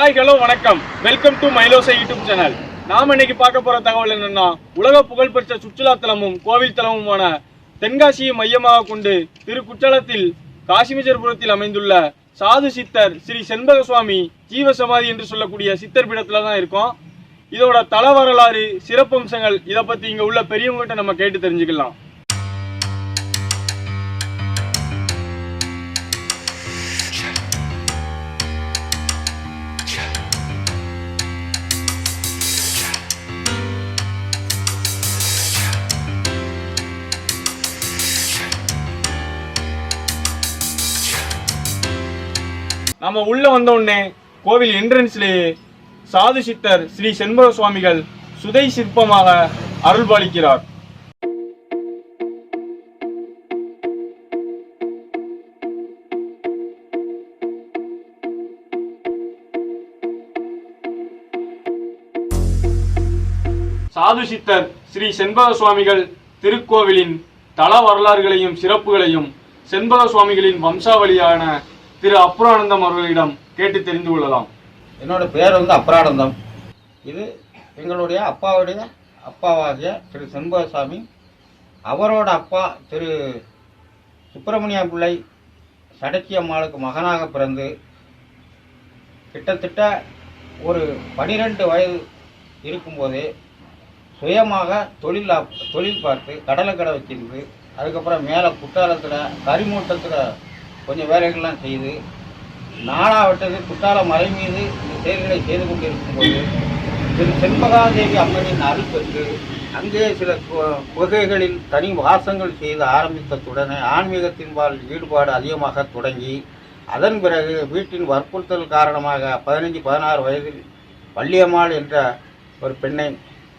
Hi hello வணக்கம். Welcome to Mailosai YouTube channel நாம இன்னைக்கு பார்க்க போற தகவல் என்னன்னா உலக புகழ்பெற்ற சுற்றுலா தலமும் கோவில் தலமுமான தென்காசியை மையமாக கொண்டு திருக்குற்றாலத்தில் காசிமேஜர்புரத்தில் அமைந்துள்ள சாது சித்தர் ஸ்ரீ செண்பக சுவாமி ஜீவசமாதி என்று சொல்லக்கூடிய சித்தர் பீடத்துல தான் இருக்கோம். இதோட தல வரலாறு சிறப்பம்சங்கள் இதை பத்தி இங்க உள்ள பெரியவங்ககிட்ட நம்ம கேட்டு தெரிஞ்சுக்கலாம். நம்ம உள்ள வந்த உடனே கோவில் என்ட்ரன்ஸ்லேயே சாது சித்தர் ஸ்ரீ செண்பக சுவாமிகள் சுதை சிற்பமாக அருள்பாலிக்கிறார். சாது சித்தர் ஸ்ரீ செண்பக சுவாமிகள் திருக்கோவிலின் தல வரலாறுகளையும் சிறப்புகளையும் செண்பக சுவாமிகளின் வம்சாவளியான திரு அப்புரானந்தம் அவர்களிடம் கேட்டு தெரிந்து கொள்ளலாம். என்னோட பேர் வந்து அப்ரானந்தம். இது எங்களுடைய அப்பாவுடைய அப்பாவாகிய திரு செண்பகசாமி. அவரோட அப்பா திரு சுப்பிரமணிய பிள்ளை சடச்சி அம்மாளுக்கு மகனாக பிறந்து கிட்டத்தட்ட ஒரு பனிரெண்டு வயது இருக்கும்போதே சுயமாக தொழில் தொழில் பார்த்து கடலை கடை வச்சிருந்து அதுக்கப்புறம் மேலே குற்றாலத்தில் கரிமூட்டத்தில் கொஞ்சம் வேலைகள்லாம் செய்து நாளாவட்டது குற்றால மலை மீது இந்த செயல்களை செய்து கொண்டிருக்கும் போது திரு செண்பகாதேவி அம்மனின் அருள் பெற்று அங்கே சில கு- குகைகளில் தனி வாசங்கள் செய்து ஆரம்பித்ததுடனே ஆன்மீகத்தின்பால் ஈடுபாடு அதிகமாக தொடங்கி அதன் பிறகு வீட்டின் வற்புறுத்தல் காரணமாக பதினஞ்சு பதினாறு வயதில் வள்ளியம்மாள் என்ற ஒரு பெண்ணை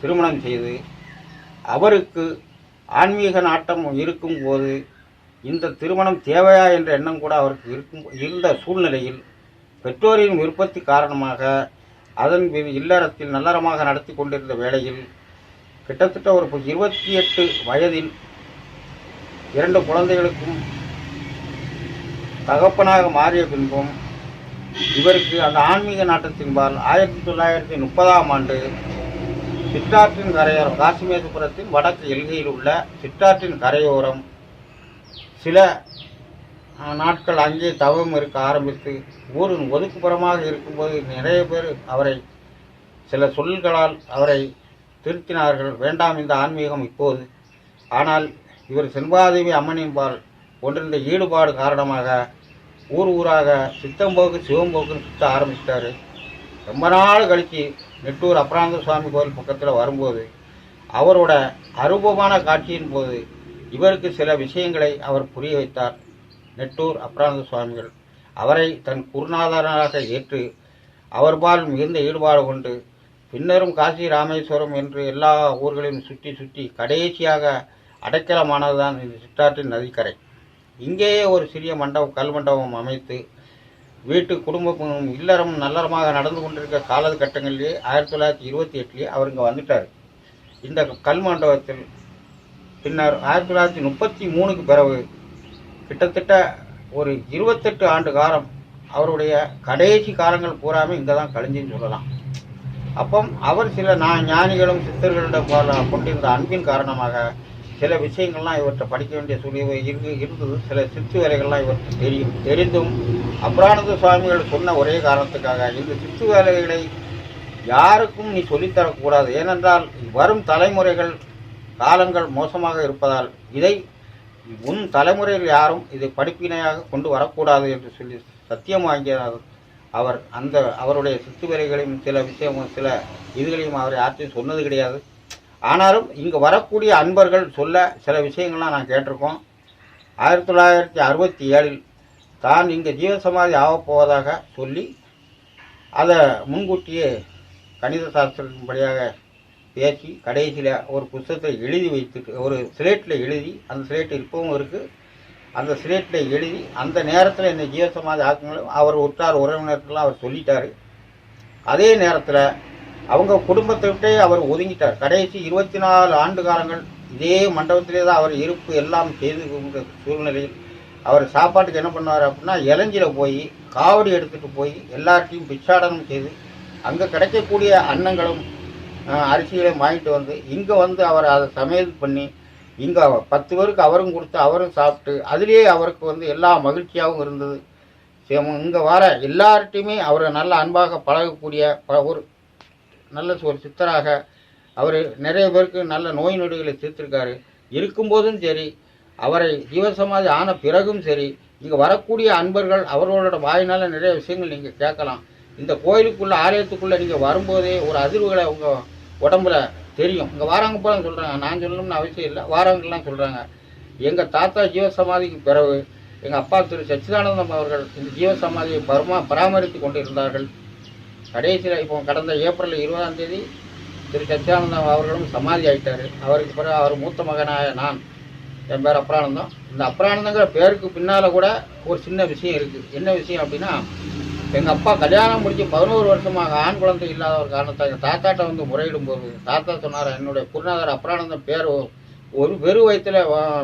திருமணம் செய்து அவருக்கு ஆன்மீக நாட்டம் இருக்கும்போது இந்த திருமணம் தேவையா என்ற எண்ணம் கூட அவருக்கு இருக்கும் இருந்த சூழ்நிலையில் பெற்றோரின் விருப்பத்தி காரணமாக அதன் இல்லறத்தில் நல்லறமாக நடத்தி கொண்டிருந்த வேளையில் கிட்டத்தட்ட ஒரு இருபத்தி எட்டு வயதில் இரண்டு குழந்தைகளுக்கும் தகப்பனாக மாறிய பின்பும் இவருக்கு அந்த ஆன்மீக நாட்டத்தின்பால் ஆயிரத்தி தொள்ளாயிரத்தி முப்பதாம் ஆண்டு சிற்றாற்றின் கரையோரம் காசிமேதுபுரத்தின் வடக்கு எல்கையில் உள்ள சிற்றாற்றின் கரையோரம் சில நாட்கள் அங்கே தவம் இருக்க ஆரம்பித்து ஊரின் ஒதுக்குப்புறமாக இருக்கும்போது நிறைய பேர் அவரை சில சொல்களால் அவரை திருத்தினார்கள். வேண்டாம் இந்த ஆன்மீகம் இப்போது. ஆனால் இவர் செண்பாதேவி அம்மனின்பால் ஒன்றிருந்த ஈடுபாடு காரணமாக ஊர் ஊராக சித்தம்போக்கு சிவம்போக்குன்னு சுத்த ஆரம்பிச்சிட்டாரு. ரொம்ப நாள் கழித்து நெட்டூர் அப்ராந்த சுவாமி கோயில் பக்கத்தில் வரும்போது அவரோட அருபமான காட்சியின் போது இவருக்கு சில விஷயங்களை அவர் புரிய வைத்தார். நெட்டூர் அப்ரானந்த சுவாமிகள். அவரை தன் குருநாதராக ஏற்று அவர்பால் மிகுந்த ஈடுபாடு கொண்டு பின்னரும் காசி ராமேஸ்வரம் என்று எல்லா ஊர்களையும் சுற்றி சுற்றி கடைசியாக அடைக்கலமானதுதான் இந்த சிற்றாற்றின் நதிக்கரை. இங்கேயே ஒரு சிறிய மண்டபம் கல் மண்டபம் அமைத்து வீட்டு குடும்பமும் இல்லறம் நல்லறமாக நடந்து கொண்டிருக்க காலகட்டங்களிலே ஆயிரத்தி தொள்ளாயிரத்தி இருபத்தி எட்டுலேயே அவர் இங்கே வந்துட்டார். இந்த கல் மண்டபத்தில் பின்னர் ஆயிரத்தி தொள்ளாயிரத்தி முப்பத்தி மூணுக்கு பிறகு கிட்டத்தட்ட ஒரு இருபத்தெட்டு ஆண்டு காலம் அவருடைய கடைசி காலங்கள் பூராமே இங்கே தான் கழிஞ்சுன்னு சொல்லலாம். அப்போ அவர் சில நான் ஞானிகளும் சித்தர்களிடம் கொண்டிருந்த அன்பின் காரணமாக சில விஷயங்கள்லாம் இவற்றை படிக்க வேண்டிய சூழ்நிலை இருக்கு இருந்தது. சில சித்து வேலைகள்லாம் இவற்றை தெரியும் தெரிந்தும் அப்ரானந்த சுவாமிகள் சொன்ன ஒரே காரணத்துக்காக இந்த சித்து வேலைகளை யாருக்கும் நீ சொல்லித்தரக்கூடாது. ஏனென்றால் வரும் தலைமுறைகள் காலங்கள் மோசமாக இருப்பதால் இதை உன் தலைமுறையில் யாரும் இதை படிப்பினையாக கொண்டு வரக்கூடாது என்று சொல்லி சத்தியம் வாங்கியதால் அவர் அந்த அவருடைய சித்துவரைகளையும் சில விஷயமும் சில இதுகளையும் அவர் யார்த்தையும் சொன்னது கிடையாது. ஆனாலும் இங்கே வரக்கூடிய அன்பர்கள் சொல்ல சில விஷயங்கள்லாம் நான் கேட்டிருக்கோம். ஆயிரத்தி தொள்ளாயிரத்தி அறுபத்தி ஏழில் தான் இங்கே ஜீவசமாதி ஆகப் போவதாக சொல்லி அதை முன்கூட்டியே கணித சாஸ்திரத்தின்படியாக பேசி கடைசியில் ஒரு புத்தகத்தை எழுதி வைத்துட்டு ஒரு ஸ்லேட்டில் எழுதி அந்த ஸ்லேட் இப்பவும் இருக்குது அந்த ஸ்லேட்டில் எழுதி அந்த நேரத்தில் இந்த ஜீவசமாதி ஆக்கங்களும் அவர் உற்றார் உறவினர்கள்லாம் அவர் சொல்லிட்டார். அதே நேரத்தில் அவங்க குடும்பத்தை விட்டே அவர் ஒதுங்கிட்டார். கடைசி இருபத்தி நாலு ஆண்டு காலங்கள் இதே மண்டபத்திலே தான் அவர் இருப்பு எல்லாம் செய்து சூழ்நிலையில் அவர் சாப்பாட்டுக்கு என்ன பண்ணுவார் அப்படின்னா இளஞ்சியில் போய் காவடி எடுத்துகிட்டு போய் எல்லார்ட்டையும் பிச்சாடனம் செய்து அங்கே கிடைக்கக்கூடிய அன்னங்களும் அஹ், அரிசிகளையும் வாங்கிட்டு வந்து இங்கே வந்து அவர் அதை சமையல் பண்ணி இங்கே பத்து பேருக்கு அவரும் கொடுத்து அவரும் சாப்பிட்டு அதுலேயே அவருக்கு வந்து எல்லா மகிழ்ச்சியாகவும் இருந்தது. இங்கே வர எல்லார்ட்டையுமே அவரை நல்ல அன்பாக பழகக்கூடிய ப- ஒரு நல்ல ஒரு சித்தராக அவர் நிறைய பேருக்கு நல்ல நோய் நொடிகளை தீர்த்திருக்காரு. இருக்கும்போதும் சரி அவரை ஜீவசமாதி ஆன பிறகும் சரி இங்கே வரக்கூடிய அன்பர்கள் அவர்களோட வாயினால் நிறைய விஷயங்கள் நீங்கள் கேட்கலாம். இந்த கோயிலுக்குள்ளே ஆலயத்துக்குள்ளே நீங்கள் வரும்போதே ஒரு அதிர்வுகளை உங்கள் உடம்புல தெரியும். இங்கே வாராங்க போல சொல்கிறாங்க நான் சொல்லணும்னு அவசியம் இல்லை. வாரவங்கெல்லாம் சொல்கிறாங்க எங்கள் தாத்தா ஜீவசமாதிக்கு பிறகு எங்கள் அப்பா திரு சச்சிதானந்தம் அவர்கள் இந்த ஜீவசமாதியை பரமா பராமரித்து கொண்டு இருந்தார்கள் கடைசியில் இப்போ கடந்த ஏப்ரல் இருபதாம் தேதி திரு சச்சிதானந்தம் அவர்களும் சமாதி ஆகிட்டார் அவருக்கு பிறகு அவர் மூத்த மகனாய நான் என் பேர் அப்ரானந்தம். இந்த அப்ரானந்தங்கிற பேருக்கு பின்னால் கூட ஒரு சின்ன விஷயம் இருக்குது என்ன விஷயம் அப்படின்னா எங்கள் அப்பா கல்யாணம் முடிஞ்சு பதினோரு வருஷமாக ஆண் குழந்தை இல்லாத ஒரு காரணத்தை எங்கள் தாத்தாட்ட வந்து முறையிடும் போது தாத்தா சொன்னார் என்னுடைய குருநாதர் அப்ரானந்தம் பேர் ஒரு வெறு வயிற்றுல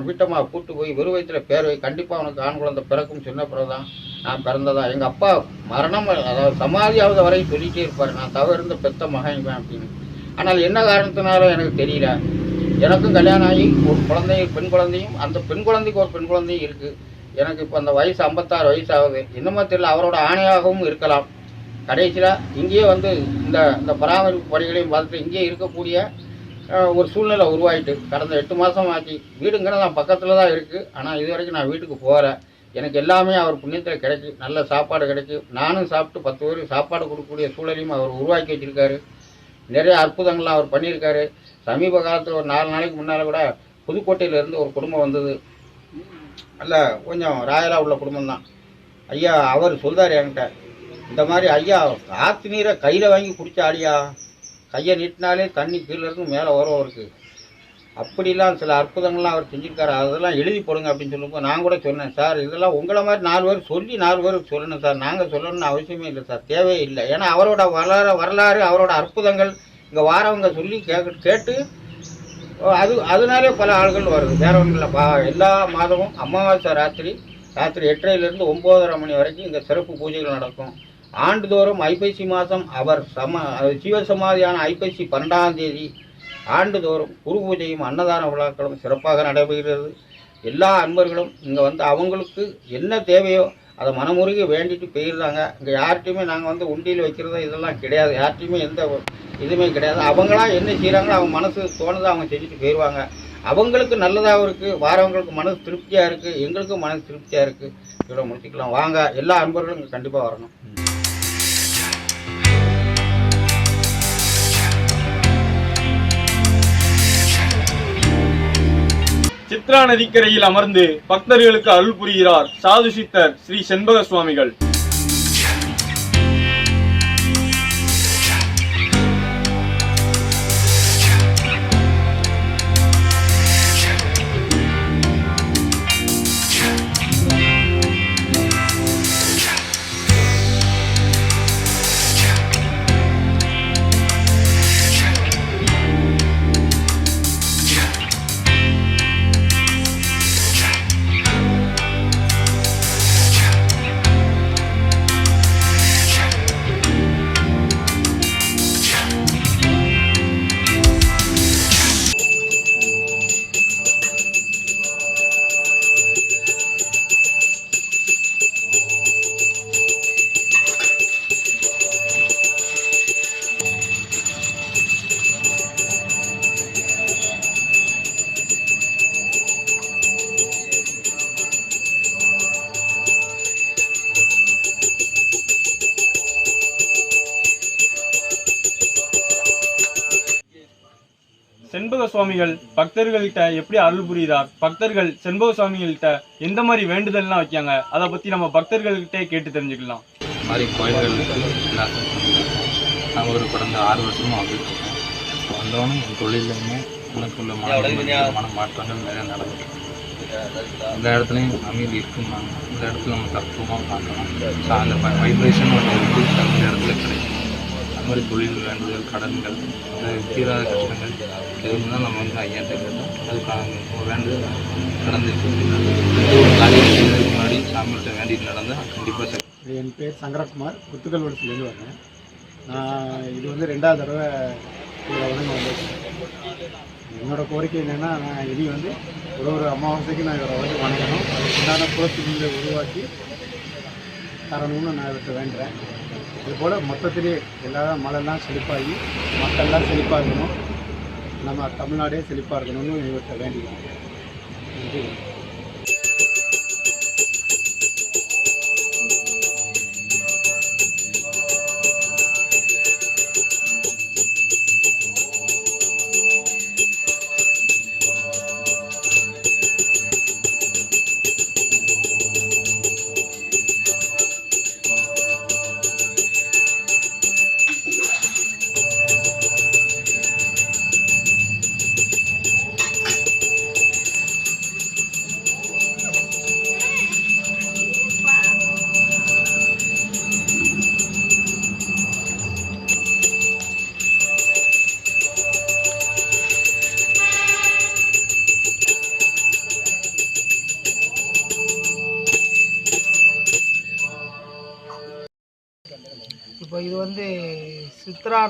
வீட்டம்மா கூட்டு போய் வெறு வயிற்றுல பேர் வை. கண்டிப்பாக அவனுக்கு ஆண் குழந்தை பிறக்கும். சின்ன பிறகு தான் நான் பிறந்ததா. எங்கள் அப்பா மரணம் அதாவது சமாதியாவது வரை சொல்லிட்டே இருப்பார். நான் தவறு இருந்த பெத்த மகன் அப்படின்னு. ஆனால் என்ன காரணத்தினாலும் எனக்கு தெரியல. எனக்கும் கல்யாணம் ஆகி ஒரு குழந்தையும் பெண் குழந்தையும் அந்த பெண் குழந்தைக்கு ஒரு பெண் குழந்தையும் இருக்குது எனக்கு இப்போ அந்த வயசு ஐம்பத்தாறு வயசு ஆகுது என்னமோ தெரியல அவரோட ஆணையாகவும் இருக்கலாம். கடைசியில் இங்கேயே வந்து இந்த இந்த பராமரிப்பு பணிகளையும் பார்த்துட்டு இங்கேயே இருக்கக்கூடிய ஒரு சூழ்நிலை உருவாயிட்டு கடந்த எட்டு மாதம் ஆச்சு. வீடுங்கிறது நான் பக்கத்தில் தான் இருக்குது ஆனால் இது வரைக்கும் நான் வீட்டுக்கு போகிறேன் எனக்கு எல்லாமே அவர் புண்ணியத்தில் கிடைக்கு நல்ல சாப்பாடு கிடைக்கும் நானும் சாப்பிட்டு பத்து பேருக்கு சாப்பாடு கொடுக்கக்கூடிய சூழலையும் அவர் உருவாக்கி வச்சுருக்காரு. நிறைய அற்புதங்கள்லாம் அவர் பண்ணியிருக்காரு. சமீப காலத்தில் ஒரு நாலு நாளைக்கு முன்னால் கூட புதுக்கோட்டையிலேருந்து ஒரு குடும்பம் வந்தது. அல்ல கொஞ்சம் ராயலாக உள்ள குடும்பம் தான். ஐயா அவர் சொல்கிறார் என்கிட்ட இந்த மாதிரி ஐயா ஆற்று நீரை கையில் வாங்கி குடித்தாடியா கையை நீட்டினாலே தண்ணி கீழே இருந்து மேலே உரம் இருக்குது அப்படிலாம் சில அற்புதங்கள்லாம் அவர் செஞ்சுருக்காரு. அதெல்லாம் எழுதி போடுங்க அப்படின்னு சொல்லும்போது நான் கூட சொன்னேன் சார் இதெல்லாம் உங்களை மாதிரி நாலு பேர் சொல்லி நாலு பேருக்கு சொல்லணும் சார். நாங்கள் சொல்லணும்னு அவசியமே இல்லை சார். தேவையே இல்லை. ஏன்னா அவரோட வரலாறு வரலாறு அவரோட அற்புதங்கள் இங்கே வாரவங்க சொல்லி கேட்க கேட்டு அது அதனாலே பல ஆள்கள் வருது. வேற ஒன்றும் இல்லை. பா எல்லா மாதமும் அமாவாசை ராத்திரி ராத்திரி எட்டரைலேருந்து ஒம்போதரை மணி வரைக்கும் இங்கே சிறப்பு பூஜைகள் நடக்கும். ஆண்டுதோறும் ஐப்பசி மாதம் அவர் சம சிவசமாதியான ஐப்பசி பன்னெண்டாம் தேதி ஆண்டுதோறும் குரு பூஜையும் அன்னதான விழாக்களும் சிறப்பாக நடைபெறுகிறது. எல்லா அன்பர்களும் இங்கே வந்து அவங்களுக்கு என்ன தேவையோ அதை மனமுருகி வேண்டிட்டு போயிடுறாங்க. இங்கே யார்கிட்டையுமே நாங்கள் வந்து உண்டியில் வைக்கிறதோ இதெல்லாம் கிடையாது. யார்கிட்டையுமே எந்த எதுவுமே கிடையாது. அவங்களா என்ன செய்கிறாங்களோ அவங்க மனசு தோணுதோ அவங்க செஞ்சுட்டு போயிடுவாங்க அவங்களுக்கு நல்லதாகவும் இருக்குது வாரவங்களுக்கு மனசு திருப்தியாக இருக்குது எங்களுக்கும் மனசு திருப்தியாக இருக்குது இதோட முடிச்சுக்கலாம். வாங்க எல்லா அன்பர்களும் இங்கே கண்டிப்பாக வரணும். சித்ரா நதிக்கரையில் அமர்ந்து பக்தர்களுக்கு அருள் புரிகிறார் சாது சித்தர் ஸ்ரீ செண்பக சுவாமிகள் செண்பக சுவாமிகள் பக்தர்கள்கிட்ட எப்படி அருள் புரிகிறார்? பக்தர்கள் செண்பக சுவாமிகள்கிட்ட எந்த மாதிரி வேண்டுதல்லாம் வைக்காங்க அதை பத்தி நம்ம பக்தர்கள்கிட்டே கேட்டு தெரிஞ்சுக்கலாம். இந்த மாதிரி கோயில்களுக்கு நான் ஒரு கடந்த ஆறு வருஷமாக வந்துட்டு வந்தவனும் என் தொழிலையுமே எனக்குள்ள மன மாற்றங்கள் நிறைய நடந்துட்டு இந்த இடத்துலையும் அமைதி இருக்குமாங்க இந்த இடத்துல நம்ம தத்துவமாக பார்க்கலாம். ஸோ அந்த வைப்ரேஷன் ஒன்று இருக்குது அந்த இடத்துல கிடைக்கும். அந்த மாதிரி தொழில் வேண்டுதல் கடன்கள் தீராத கஷ்டங்கள். எது நம்ம வந்து ஐயா கேட்கணும் அதுக்கான ஒரு வேண்டுதல் நடந்துச்சு ஒரு காரியம் முன்னாடி சாமிகிட்ட வேண்டிட்டு நடந்தால் கண்டிப்பாக சார் என் பேர் சங்கரகுமார் குத்துக்கல் வடத்துலேருந்து வரேன் நான் இது வந்து ரெண்டாவது தடவை இதில் வணங்க வந்திருக்கேன் கோரிக்கை என்னென்னா நான் இனி வந்து ஒரு ஒரு அமாவாசைக்கு நான் இவரை வந்து வணங்கணும் அதுக்கு உண்டான புறத்துணியை உருவாக்கி தரணும்னு நான் இவர்கிட்ட வேண்டுறேன். இதுபோல் மொத்தத்திலே எல்லா மழைலாம் செழிப்பாகி மக்கள்லாம் செழிப்பாகணும். நம்ம தமிழ்நாடே செழிப்பாக இருக்கணும்னு இவர்கிட்ட வேண்டிக்கிறேன் நன்றி.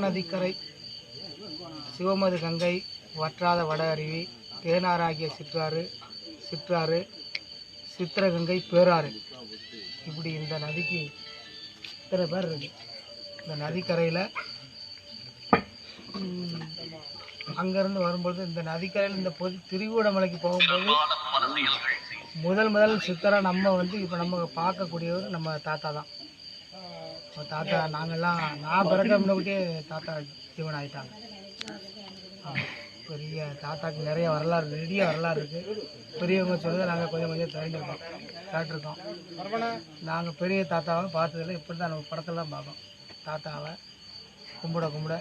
நதிக்கரை சிவமது கங்கை வற்றாத வட அருவி தேனாராகிய சிற்றாறு சிற்றாறு சித்திரகங்கை பேராறு. இப்படி இந்த நதிக்கு இத்தனை பேர் இருக்கு. இந்த நதிக்கரையில் அங்கேருந்து வரும்போது இந்த நதிக்கரையில் இந்த பொது திரிகூடமலைக்கு போகும்போது முதல் முதல் சித்தரை நம்ம வந்து இப்போ நம்ம பார்க்கக்கூடியவர் நம்ம தாத்தா தான். தாத்தா நாங்கள்லாம் நான் பிறக்க முன்னே தாத்தா ஜீவன் ஆகிட்டாங்க பெரிய தாத்தாக்கு நிறைய வரலாறு நிறைய வரலாறு இருக்குது பெரியவங்க சொல்லுறது நாங்கள் கொஞ்சம் கொஞ்சம் தெரிஞ்சிருக்கோம் கேட்டிருக்கோம். நாங்கள் பெரிய தாத்தாவை பார்த்ததில்ல இப்படி தான் நம்ம படத்தெல்லாம் பார்க்கோம் தாத்தாவை கும்பிட கும்பிட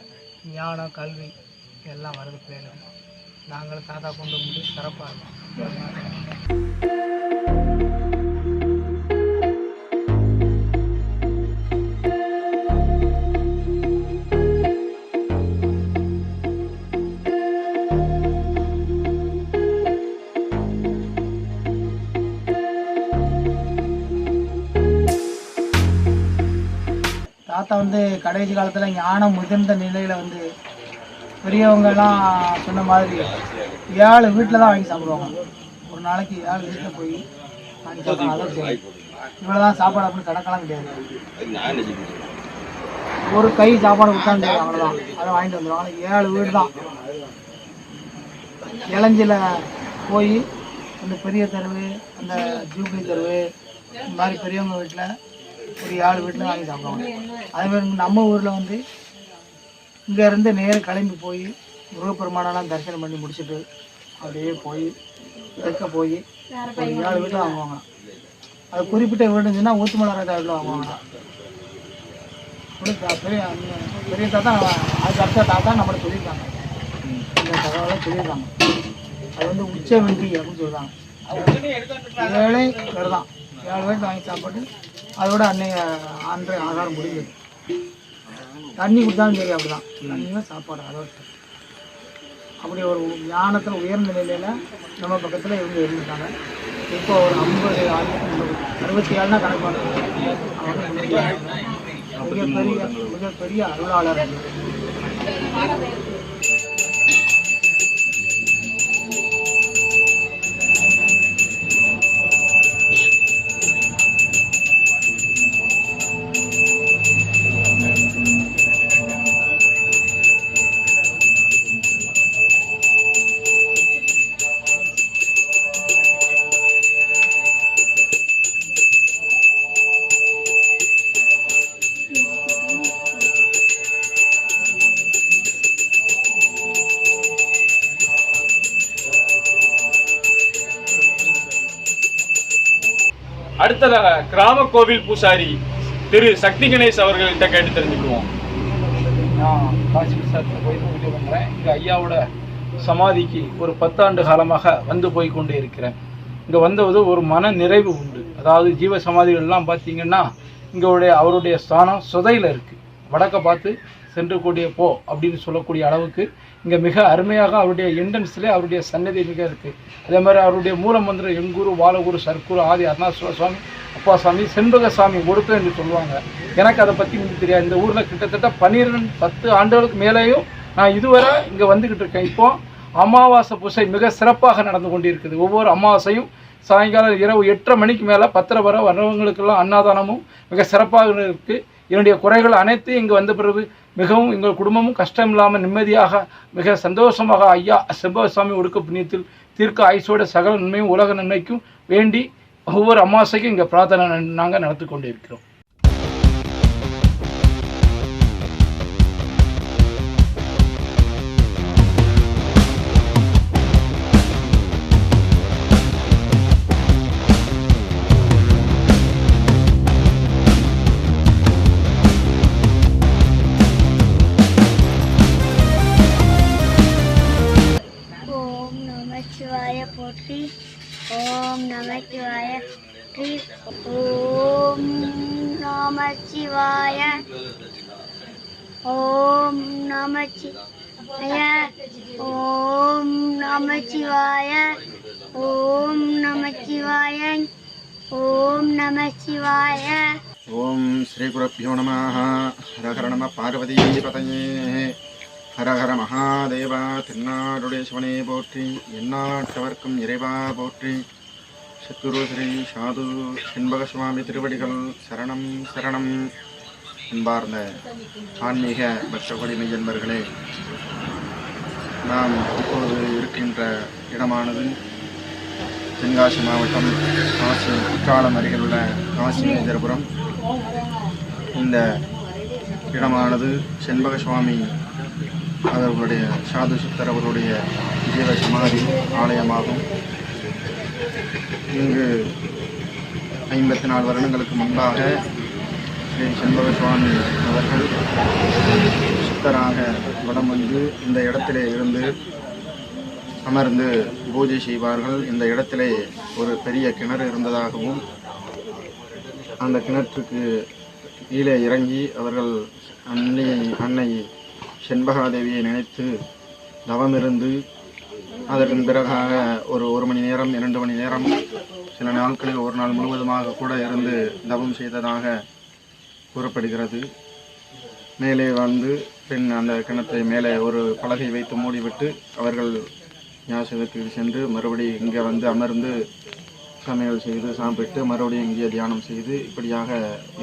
ஞானம் கல்வி எல்லாம் வருது பிள்ளைகளுக்கு. நாங்களும் தாத்தா கொண்டு கும்பிட்டு சிறப்பாக இருக்கோம். தாத்தா வந்து கடைசி காலத்தில் ஞானம் முதிர்ந்த நிலையில் வந்து பெரியவங்கெல்லாம் சொன்ன மாதிரி ஏழு வீட்டில் தான் வாங்கி சாப்பிடுவாங்க. ஒரு நாளைக்கு ஏழு வீட்டில் போய் வாங்கி சாப்பிடுவாங்க. அதான் இவ்வளோ தான் சாப்பாடு அப்படின்னு கணக்கெல்லாம் கிடையாது. ஒரு கை சாப்பாடு கொடுத்தாங்க தெரியும் அவ்வளோதான் அதை வாங்கிட்டு வந்துடுவாங்க ஏழு வீடு தான். இளஞ்சியில் போய் அந்த பெரிய தெருவு அந்த ஜூப்ளி தெருவு இந்த மாதிரி பெரியவங்க வீட்டில் ஒரு ஏழு வீட்டில் வாங்கி. சாப்பிடுவாங்க அதே மாதிரி நம்ம ஊரில் வந்து இங்கேருந்து நேராக கிளம்பி போய் முருகப்பெருமானெல்லாம் தரிசனம் பண்ணி முடிச்சுட்டு அப்படியே போய் தெற்க போய் ஒரு ஏழு வீட்டில் வாங்குவாங்க அது குறிப்பிட்ட வீடுங்கன்னா ஊத்துமலை ராஜா வீட்டில் வாங்குவாங்க பெரிய பெரிய தாத்தா அதுக்கு அடுத்த தாத்தா நம்மளை சொல்லியிருக்காங்க இந்த தகவலாம் சொல்லியிருக்காங்க அது வந்து உச்ச வென்றி அப்படின்னு சொல்கிறாங்க ஏழை வேறு தான் ஏழு பேருக்கு வாங்கி சாப்பிட்டு அதோட அன்னைய அன்றைய ஆகாரம் முடிஞ்சது. தண்ணி கொடுத்தாலும் சரி அப்படிதான். தண்ணியும் சாப்பாடு அதோட அப்படி ஒரு ஞானத்தில் உயர்ந்த நிலையில் நம்ம பக்கத்தில் இவங்க இருந்திருக்காங்க இப்போ ஒரு ஐம்பது ஆண்டு அறுபத்தி ஏழுனா கணக்கு பண்ணுறாங்க மிகப்பெரிய மிகப்பெரிய அருளாளர் அடுத்ததாக கிராம கோவில் பூசாரி திரு சக்தி கணேஷ் அவர்கள்ட்ட கேட்டு தெரிஞ்சுக்குவோம் நான் காசி விசாரத்தில் போய் பூஜை பண்ணுறேன் ஐயாவோட சமாதிக்கு ஒரு பத்தாண்டு காலமாக வந்து போய் கொண்டே இருக்கிறேன். இங்கே வந்தது ஒரு மன நிறைவு உண்டு. அதாவது ஜீவ சமாதிகள்லாம் பார்த்தீங்கன்னா இங்கே அவருடைய ஸ்தானம் சுதையில் இருக்குது வடக்க பார்த்து சென்று கூடிய போ அப்படின்னு சொல்லக்கூடிய அளவுக்கு இங்கே மிக அருமையாக அவருடைய என்ட்ரன்ஸ்லேயே அவருடைய சன்னதி மிக இருக்குது அதே மாதிரி அவருடைய மூலமந்திரம் எங்கூர் வாலகுரு சர்க்குரு ஆதி அருணாசுவர சுவாமி அப்பா சாமி செண்பக சாமி ஒடுக்கம் என்று சொல்லுவாங்க. எனக்கு அதை பற்றி எனக்கு தெரியாது. இந்த ஊரில் கிட்டத்தட்ட பன்னிரெண்டு பத்து ஆண்டுகளுக்கு மேலேயும் நான் இதுவரை இங்கே வந்துக்கிட்டு இருக்கேன். இப்போ அமாவாசை பூசை மிக சிறப்பாக நடந்து கொண்டிருக்குது. ஒவ்வொரு அமாவாசையும் சாயங்காலம் இரவு எட்டரை மணிக்கு மேலே பத்திர வர வர்றவங்களுக்கெல்லாம் அன்னதானமும் மிக சிறப்பாக இருக்குது என்னுடைய குறைகள் அனைத்தும் இங்கே வந்த பிறகு மிகவும் எங்கள் குடும்பமும் கஷ்டம் இல்லாமல் நிம்மதியாக மிக சந்தோஷமாக ஐயா செம்பகசாமி உடுக்க புண்ணியத்தில் தீர்க்க ஆயுசோட சகல நன்மையும் உலக நன்மைக்கும் வேண்டி ஒவ்வொரு அமாவாசைக்கும் இங்கே பிரார்த்தனை நாங்கள் நடத்தி கொண்டு இருக்கிறோம் சிவா போற்றி. சத்குரு ஸ்ரீ சாது செண்பக சுவாமி திருவடிகள் சரணம் சரணம். என்பார்ந்த ஆன்மீக பக்தகொடி மெய்யன்பர்களே நாம் இப்போது இருக்கின்ற இடமானது தென்காசி மாவட்டம் காசி குற்றாலம் அருகில் உள்ள காசி மேஜரபுரம் இந்த இடமானது செண்பக சுவாமி அவர்களுடைய சாது சித்தர் அவர்களுடைய ஜீவ சமாதி ஆலயமாகும் இங்கு ஐம்பத்தி நாலு வருடங்களுக்கு முன்பாக ஸ்ரீ செண்பக சுவாமி அவர்கள் சித்தராக வடம் வந்து இந்த இடத்திலே இருந்து அமர்ந்து பூஜை செய்வார்கள். இந்த இடத்திலே ஒரு பெரிய கிணறு இருந்ததாகவும் அந்த கிணற்றுக்கு கீழே இறங்கி அவர்கள் அன்னை அன்னை செண்பகாதேவியை நினைத்து தவமிருந்து அதற்கு பிறகாக ஒரு ஒரு மணி நேரம் இரண்டு மணி நேரம் சில நாட்களில் ஒரு நாள் முழுவதுமாக கூட இருந்து தவம் செய்ததாக கூறப்படுகிறது. மேலே வந்து பின் அந்த கிணத்தை மேலே ஒரு பலகை வைத்து மூடிவிட்டு அவர்கள் யாசகத்துக்கு சென்று மறுபடியும் இங்கே வந்து அமர்ந்து சமையல் செய்து சாப்பிட்டு மறுபடியும் இங்கே தியானம் செய்து இப்படியாக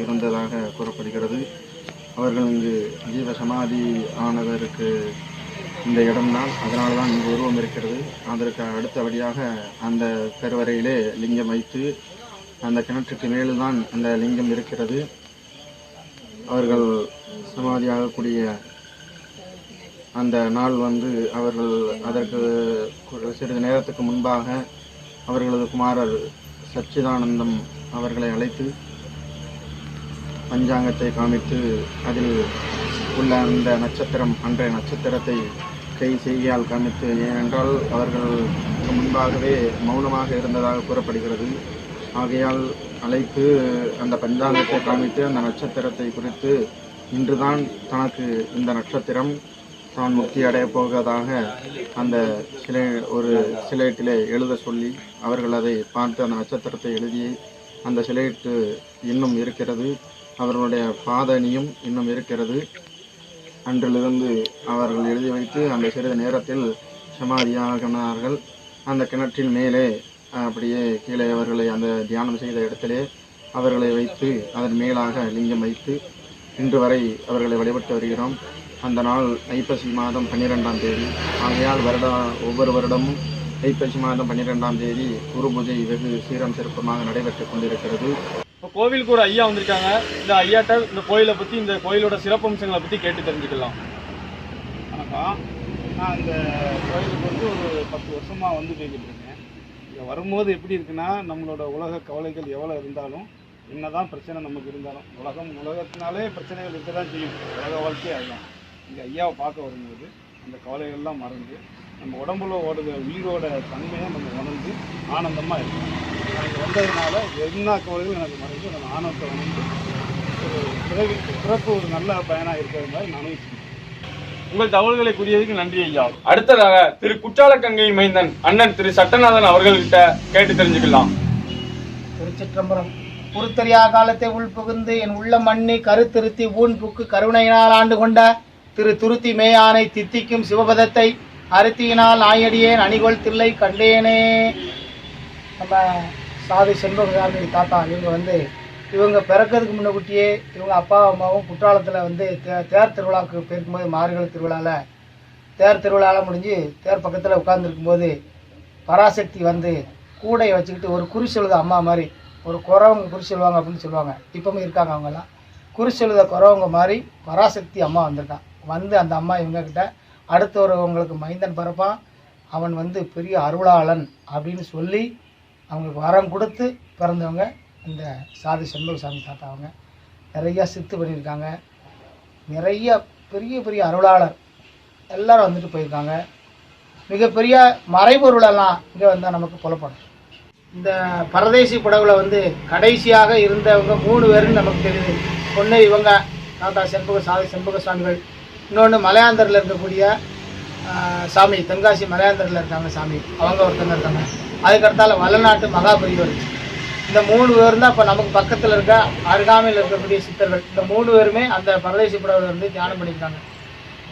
இருந்ததாக கூறப்படுகிறது. அவர்கள் இங்கு ஜீவ சமாதி ஆனதற்கு இந்த இடம்தான் அதனால தான் இங்கு உருவம் இருக்கிறது. அதற்கு அடுத்தபடியாக அந்த கருவறையிலே லிங்கம் வைத்து அந்த கிணற்றுக்கு மேல்தான் அந்த லிங்கம் இருக்கிறது. அவர்கள் சமாதியாகக்கூடிய அந்த நாள் வந்து அவர்கள் அதற்கு சிறிது நேரத்துக்கு முன்பாக அவர்களது குமாரர் சச்சிதானந்தம் அவர்களை அழைத்து பஞ்சாங்கத்தை காமித்து அதில் உள்ள அந்த நட்சத்திரம் அன்றைய நட்சத்திரத்தை கை செய்கையால் காமித்து ஏனென்றால் அவர்களுக்கு முன்பாகவே மௌனமாக இருந்ததாக கூறப்படுகிறது. ஆகையால் அழைத்து அந்த பஞ்சாங்கத்தை காமித்து அந்த நட்சத்திரத்தை குறித்து இன்றுதான் தனக்கு இந்த நட்சத்திரம் தான் முக்தி அடையப் போவதாக அந்த சிலை ஒரு சிலைட்டிலே எழுத சொல்லி அவர்கள் அதை பார்த்து அந்த நட்சத்திரத்தை எழுதி அந்த சிலைட்டு இன்னும் இருக்கிறது. அவர்களுடைய பாதணியும் இன்னும் இருக்கிறது. அன்றிலிருந்து அவர்கள் எழுதி வைத்து அந்த சிறிது நேரத்தில் சமாதியாகினார்கள். அந்த கிணற்றின் மேலே அப்படியே கீழே அவர்களை அந்த தியானம் செய்த இடத்திலே அவர்களை வைத்து அதன் மேலாக லிங்கம் வைத்து இன்று வரை அவர்களை வழிபட்டு வருகிறோம். அந்த நாள் ஐப்பசி மாதம் பன்னிரெண்டாம் தேதி. ஆகையால் வருட ஒவ்வொரு வருடமும் ஐப்பசி மாதம் பன்னிரெண்டாம் தேதி குரு பூஜை வெகு சீரம் சிறப்பமாக நடைபெற்றுக் கொண்டிருக்கிறது. இப்போ கோவிலுக்கு ஒரு ஐயா வந்திருக்காங்க. இந்த ஐயாட்ட இந்த கோயிலை பற்றி இந்த கோயிலோட சிறப்பம்சங்களை பற்றி கேட்டு தெரிஞ்சுக்கலாம். வணக்கம். நான் இந்த கோயிலுக்கு வந்து ஒரு பத்து வருஷமாக வந்து போய்கிட்டு இருக்கேன். இங்கே வரும்போது எப்படி இருக்குன்னா நம்மளோட உலக கவலைகள் எவ்வளோ இருந்தாலும் என்னதான் பிரச்சனை நமக்கு இருந்தாலும் உலகம் உலகத்தினாலே பிரச்சனைகள் இருக்க தான் செய்யும். உலக வாழ்க்கையே அதுதான். இங்கே ஐயாவை பார்க்க வரும்போது அந்த கவலைகள்லாம் மறந்து நம்ம உடம்புல ஓடுற உயிரோட தன்மையை நம்ம உணர்ந்து ஆனந்தமாக இருக்கும் இங்கே வந்ததுனால எல்லா கவலைகளும் எனக்கு மறைஞ்சு நான் உணர்ந்து ஒரு பிறவி பிறப்பு ஒரு நல்ல பயனாக இருக்கிறது மாதிரி நானும். உங்கள் தகவல்களை கூறியதுக்கு நன்றி ஐயா. அடுத்ததாக திரு குற்றாலக்கங்கை மைந்தன் அண்ணன் திரு சட்டநாதன் அவர்கள்கிட்ட கேட்டு தெரிஞ்சுக்கலாம். திருச்சிற்றம்பலம். பொறுத்தறியா காலத்தை உள்புகுந்து என் உள்ள மண்ணி கருத்திருத்தி ஊன் புக்கு கருணையினால் ஆண்டு கொண்ட திரு துருத்தி மேயானை தித்திக்கும் சிவபதத்தை அருத்தியினால் நாயடியேன் அணிகொள் தில்லை கண்டேனே. நம்ம சாது செண்பகசாமி தாத்தா இவங்க வந்து இவங்க பிறக்கிறதுக்கு முன்னக்கூட்டியே இவங்க அப்பா அம்மாவும் குற்றாலத்தில் வந்து தே தேர் திருவிழாவுக்கு போயிருக்கும்போது மார்கழி திருவிழாவில் தேர் திருவிழாலாம் முடிஞ்சு தேர் பக்கத்தில் உட்காந்துருக்கும்போது பராசக்தி வந்து கூடையை வச்சுக்கிட்டு ஒரு குறி சொல்லுது அம்மா மாதிரி ஒரு குறவங்க குறி சொல்லுவாங்க அப்படின்னு சொல்லுவாங்க. இப்பவும் இருக்காங்க அவங்கெல்லாம். குறி சொல்லுத குறவங்க மாதிரி பராசக்தி அம்மா வந்திருக்கான் வந்து அந்த அம்மா இவங்கக்கிட்ட அடுத்த ஒருவங்களுக்கு மைந்தன் பிறப்பான் அவன் வந்து பெரிய அருளாளன் அப்படின்னு சொல்லி அவங்களுக்கு வரம் கொடுத்து பிறந்தவங்க இந்த சாதி சண்முகசாமி தாத்தா அவங்க நிறையா சித்து பண்ணியிருக்காங்க. நிறைய பெரிய பெரிய அருளாளர் எல்லாரும் வந்துட்டு போயிருக்காங்க. மிகப்பெரிய மறைபொருளெல்லாம் இங்கே வந்தால் நமக்கு புலப்படும். இந்த பரதேசி படகுல வந்து கடைசியாக இருந்தவங்க மூணு பேருன்னு நமக்கு தெரியுது. ஒன்று இவங்க தாத்தா செண்பக சாதி செண்பக சுவாமிகள். இன்னொன்று மலையாந்தரில் இருக்கக்கூடிய சாமி தென்காசி மலையாந்தரில் இருக்காங்க சாமி. அவங்க ஒருத்தங்க இருக்காங்க. அதுக்கடுத்தால வளநாட்டு மகாபரிவர் இந்த மூணு பேரும் தான் இப்போ நமக்கு பக்கத்தில் இருக்க அருகாமையில் இருக்கக்கூடிய சித்தர்கள். இந்த மூணு பேருமே அந்த பரதேசி புடவை வந்து தியானம் பண்ணியிருக்காங்க.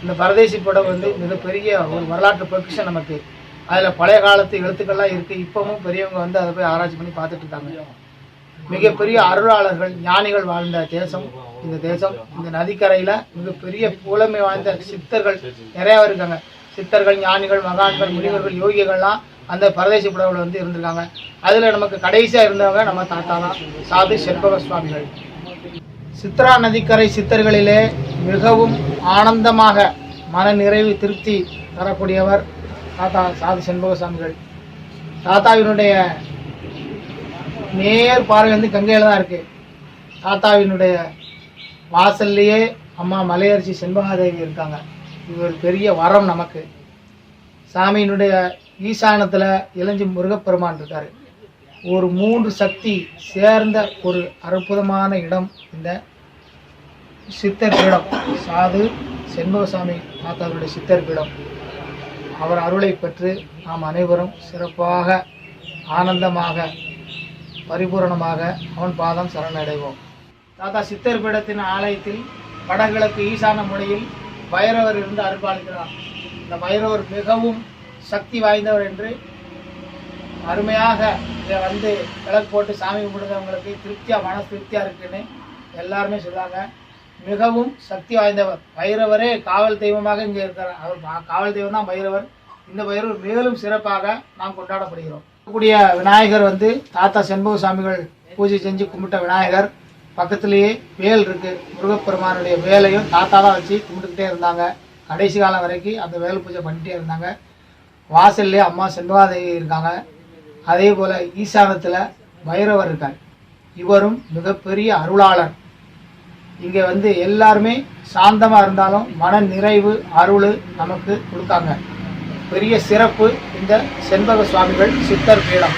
இந்த பரதேசி புடவை வந்து மிகப்பெரிய ஒரு வரலாற்று பொக்கிஷன் நமக்கு. அதில் பழைய காலத்து எழுத்துக்கள்லாம் இருக்குது இப்போவும் பெரியவங்க வந்து அதை போய் ஆராய்ச்சி பண்ணி பார்த்துட்டு இருக்காங்க. மிகப்பெரிய அருளாளர்கள் ஞானிகள் வாழ்ந்த தேசம் இந்த தேசம். இந்த நதிக்கரையில் மிகப்பெரிய புலமை வாய்ந்த சித்தர்கள் நிறையா இருக்காங்க. சித்தர்கள் ஞானிகள் மகான்கள் முனிவர்கள் யோகிகள்லாம் அந்த பரதேசி புடவில் வந்து இருந்திருக்காங்க. அதில் நமக்கு கடைசியாக இருந்தவங்க நம்ம தாத்தா தான். சாது செண்பக சுவாமிகள். சித்ரா நதிக்கரை சித்தர்களிலே மிகவும் ஆனந்தமாக மன நிறைவு திருப்தி தரக்கூடியவர் தாத்தா சாது செண்பக சுவாமிகள். தாத்தாவினுடைய நேர் பார்வை வந்து கங்கையில் தான் இருக்கு. தாத்தாவினுடைய வாசல்லையே அம்மா மலையரசி செண்பகாதேவி இருக்காங்க. இது ஒரு பெரிய வரம் நமக்கு. சாமியினுடைய ஈசானத்தில் இளஞ்சி முருகப்பெருமான் இருக்கார். ஒரு மூன்று சக்தி சேர்ந்த ஒரு அற்புதமான இடம் இந்த சித்தர் பீடம். சாது செண்பகசாமி தாத்தாவுடைய சித்தர் பீடம். அவர் அருளை பெற்று நாம் அனைவரும் சிறப்பாக ஆனந்தமாக பரிபூரணமாக அவன் பாதம் சரணடைவோம். தாத்தா சித்தர் பீடத்தின் ஆலயத்தில் வடகிழக்கு ஈசான முனையில் பைரவர் இருந்து அருள்பாலிக்கிறார். இந்த பைரவர் மிகவும் சக்தி வாய்ந்தவர் என்று அருமையாக இதை வந்து விளக்கு போட்டு சாமி கும்பிடுறவங்களுக்கு திருப்தியாக மன திருப்தியாக இருக்குன்னு எல்லாருமே சொல்கிறாங்க மிகவும் சக்தி வாய்ந்தவர். பைரவரே காவல் தெய்வமாக இங்கே இருக்கிறார். அவர் காவல் தெய்வம் தான் பைரவர் இந்த பைரவர் மேலும் சிறப்பாக நாம் கொண்டாடப்படுகிறோம். கூடிய விநாயகர் வந்து தாத்தா செண்பக சாமிகள் பூஜை செஞ்சு கும்பிட்ட விநாயகர். பக்கத்திலேயே வேல் இருக்கு. முருகப்பெருமானுடைய வேலையும் தாத்தா தான் வச்சு கும்பிட்டுக்கிட்டே இருந்தாங்க. கடைசி காலம் வரைக்கும் அந்த வேல் பூஜை பண்ணிட்டே இருந்தாங்க. வாசல்லே அம்மா செண்பகாதேவி இருக்காங்க. அதே போல் ஈசானத்தில் பைரவர் இருக்கார். இவரும் மிகப்பெரிய அருளாளர். இங்கே வந்து எல்லாருமே சாந்தமாக இருந்தாலும் மன நிறைவு அருள் நமக்கு கொடுக்காங்க. பெரிய சிறப்பு இந்த செண்பக சுவாமிகள் சித்தர் பீடம்.